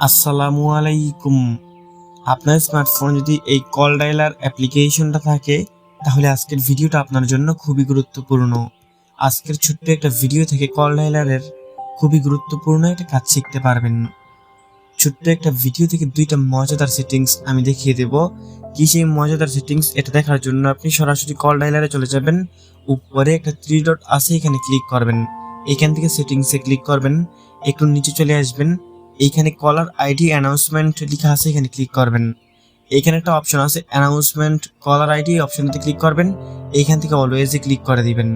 আসসালামু আলাইকুম। আপনার স্মার্টফোন যদি এই কল ডায়ালার অ্যাপ্লিকেশনটা থাকে, তাহলে আজকের ভিডিওটা আপনার জন্য খুবই গুরুত্বপূর্ণ। আজকের ছোট্ট একটা ভিডিও থেকে কল ডায়ালারের খুবই গুরুত্বপূর্ণ একটা কাজ শিখতে পারবেন। ছোট্ট একটা ভিডিও থেকে দুইটা মজাদার সেটিংস আমি দেখিয়ে দেব। কি সেই মজাদার সেটিংস এটা দেখার জন্য আপনি সরাসরি কল ডায়ালারে চলে যাবেন। উপরে একটা থ্রি ডট আছে, এখানে ক্লিক করবেন। এখান থেকে সেটিংসে ক্লিক করবেন। একটু নিচে চলে আসবেন। এইখানে কলার আইডি অ্যানাউন্সমেন্ট লেখা আছে, এখানে ক্লিক করবেন। এখানে একটা অপশন আছে অ্যানাউন্সমেন্ট কলার আইডি অপশনতে ক্লিক করবেন। এইখান থেকে অলওয়েজে ক্লিক করে দিবেন।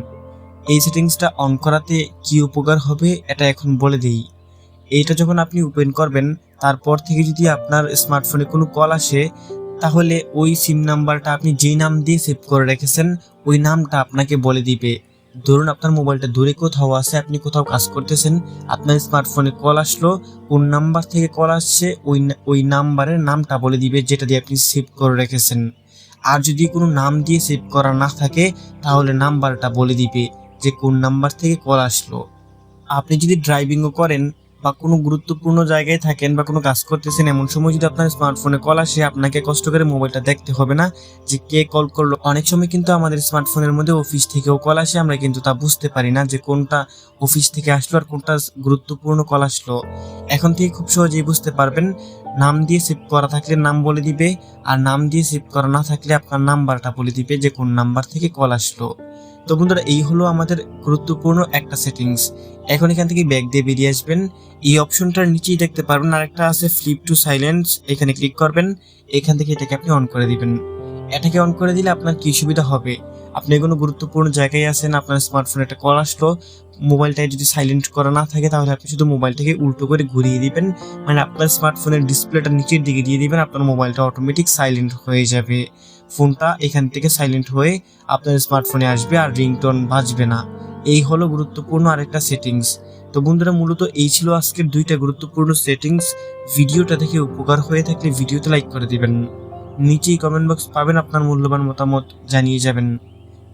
এই সেটিংসটা অন করাতে কি উপকার হবে, এটা এখন বলে দিই। এইটা যখন আপনি ওপেন করবেন, তারপর থেকে যদি আপনার স্মার্টফোনে কোনো কল আসে, তাহলে ওই সিম নাম্বারটা আপনি যেই নাম দিয়ে সেভ করে রেখেছেন, ওই নামটা আপনাকে বলে দিবে। ধরুন আপনার মোবাইলটা দূরে কোথাও আছে, আপনি কোথাও কাজ করতেছেন, আপনার স্মার্টফোনে কল আসলো কোন নাম্বার থেকে কল আসছে, ওই ওই নাম্বারের নামটা বলে দিবে যেটা দিয়ে আপনি সেভ করে রেখেছেন। আর যদি কোনো নাম দিয়ে সেভ করা না থাকে, তাহলে নাম্বারটা বলে দিবে যে কোন নাম্বার থেকে কল আসলো। আপনি যদি ড্রাইভিংও করেন বা কোনো গুরুত্বপূর্ণ জায়গায় থাকেন বা কোনো কাজ করতেছেন, এমন সময় যদি আপনার স্মার্টফোনে কল আসে, আপনাকে কষ্ট করে মোবাইলটা দেখতে হবে না যে কে কল করল। অনেক সময় কিন্তু আমাদের স্মার্টফোনের মধ্যে অফিস থেকেও কল আসে, আমরা কিন্তু তা বুঝতে পারি না যে কোনটা অফিস থেকে আসলো আর কোনটা গুরুত্বপূর্ণ কল আসলো। এখন থেকে খুব সহজেই বুঝতে পারবেন, নাম দিয়ে সেভ করা থাকলে নাম বলে দিবে, আর নাম দিয়ে সেভ করা না থাকলে আপনার নাম্বারটা বলে দিবে যে কোন নাম্বার থেকে কল আসলো। তো বন্ধুরা, এই হলো আমাদের গুরুত্বপূর্ণ একটা সেটিংস এখন এখান থেকে ব্যাগ দিয়ে বেরিয়ে আসবেন। এই অপশনটার নিচেই দেখতে পারবেন, আরেকটা আছে ফ্লিপ টু সাইলেন্স এখানে ক্লিক করবেন। এখান থেকে এটাকে আপনি অন করে দিবেন। এটাকে অন করে দিলে আপনার কি সুবিধা হবে? আপনি কোনো গুরুত্বপূর্ণ জায়গায় আছেন, আপনার স্মার্টফোনে একটা কল আসলো মোবাইলটায় যদি সাইলেন্ট করা না থাকে, তাহলে আপনি শুধু মোবাইলটাকে উল্টো করে ঘুরিয়ে দিবেন। মানে আপনার স্মার্টফোনের ডিসপ্লেটা নিচের দিকে দিয়ে দিবেন, আপনার মোবাইলটা অটোমেটিক সাইলেন্ট হয়ে যাবে। ফোনটা এখান থেকে সাইলেন্ট হয়ে আপনার স্মার্টফোনে আসবে আর রিংটোন বাজবে না। এই হলো গুরুত্বপূর্ণ আরেকটা সেটিংস তো বন্ধুরা, মূলত এই ছিল আজকের দুইটা গুরুত্বপূর্ণ সেটিংস ভিডিওটা দেখে উপকার হয়ে থাকলে ভিডিওতে লাইক করে দিবেন। নিচেই কমেন্ট বক্স পাবেন, আপনার মূল্যবান মতামত জানিয়ে যাবেন।